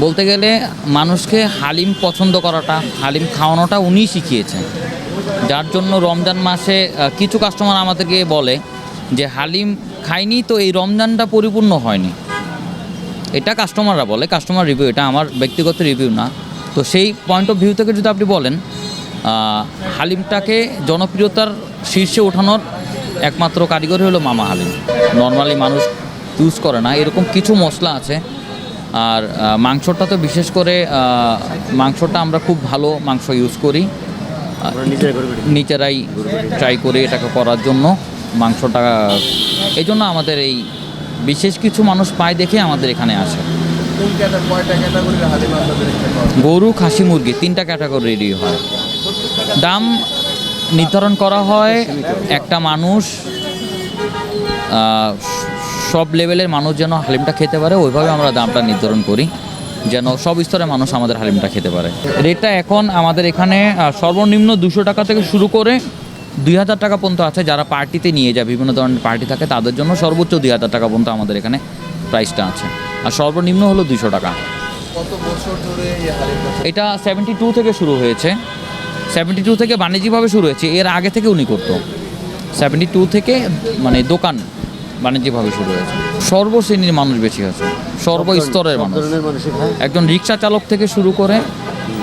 বলতে গেলে মানুষকে হালিম পছন্দ করাটা, হালিম খাওয়ানোটা উনিই শিখিয়েছেন। যার জন্য রমজান মাসে কিছু কাস্টমার আমাদেরকে বলে যে, হালিম খাইনি তো এই রমজানটা পরিপূর্ণ হয়নি। এটা কাস্টমাররা বলে কাস্টমার রিভিউ এটা আমার ব্যক্তিগত রিভিউ না। তো সেই পয়েন্ট অফ ভিউ থেকে যদি আপনি বলেন হালিমটাকে জনপ্রিয়তার শীর্ষে ওঠানোর একমাত্র কারিগরি হলো মামা হালিম। নর্মালি মানুষ ইউজ করে না, এরকম কিছু মশলা আছে আর মাংসটা তো বিশেষ করে মাংসটা আমরা খুব ভালো মাংস ইউজ করি। নিজেরাই ট্রাই করে এটাকে করার জন্য মাংসটা। এই জন্য আমাদের এই বিশেষ কিছু মানুষ পায় দেখে আমাদের এখানে আসে? গরু খাসি মুরগি তিনটা ক্যাটাগরি রেডি হয়। দাম নির্ধারণ করা হয় একটা মানুষ সব লেভেলের মানুষ যেন হালিমটা খেতে পারে ওইভাবে আমরা দামটা নির্ধারণ করি যেন সব স্তরের মানুষ আমাদের হালিমটা খেতে পারে। রেটটা এখন আমাদের এখানে সর্বনিম্ন দুশো টাকা থেকে শুরু করে দুই হাজার টাকা পর্যন্ত আছে যারা পার্টিতে নিয়ে যায় বিভিন্ন ধরনের পার্টি থাকে তাদের জন্য সর্বোচ্চ দুই হাজার টাকা পর্যন্ত আমাদের এখানে প্রাইসটা আছে। আর সর্বনিম্ন হলো দুশো টাকা। এটা সেভেন্টি টু থেকে শুরু হয়েছে। সেভেন্টি টু থেকে বাণিজ্যিকভাবে শুরু হয়েছে এর আগে থেকে উনি করতো। সেভেন্টি টু থেকে মানে দোকান। বাণিজ্যিকভাবে শুরু হয়েছে। সর্বশ্রেণীর মানুষ বেশি আছে। সর্বস্তরের মানুষ। একজন রিক্সা চালক থেকে শুরু করে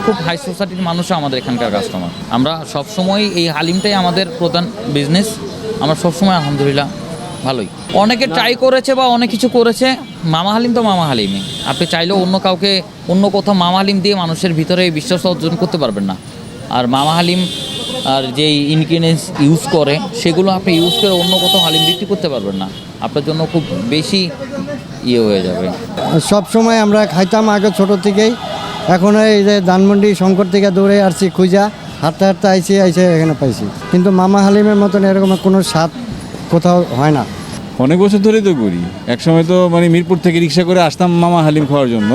খুব হাই সোসাইটির মানুষও আমাদের এখানকার কাস্টমার আমরা সবসময় এই হালিমটাই আমাদের প্রধান বিজনেস আমরা সবসময় আলহামদুলিল্লাহ ভালোই। অনেকে ট্রাই করেছে বা অনেক কিছু করেছে। মামা হালিম তো মামা হালিমই। আপনি চাইলেও অন্য কাউকে অন্য কোথাও মামা হালিম দিয়ে মানুষের ভিতরে বিশ্বাস অর্জন করতে পারবেন না। আর মামা হালিম আর যেই ইনগ্রিডিয়েন্টস ইউজ করে সেগুলো আপনি ইউজ করে অন্য কোথাও হালিম বিক্রি করতে পারবেন না। আপনার জন্য খুব বেশি ইয়ে হয়ে যাবে। সব সময় আমরা খাইতাম আগে ছোট থেকেই। এখন এই যে ধানমন্ডি শঙ্কর থেকে দৌড়ে আসছি খুঁজা হাঁটতে হাঁটতে আইসি আইসে এখানে পাইছি। কিন্তু মামা হালিমের মতন এরকম কোনো স্বাদ কোথাও হয় না। অনেক বছর ধরেই তো করি। এক সময় তো মানে মিরপুর থেকে রিক্সা করে আসতাম মামা হালিম খাওয়ার জন্য।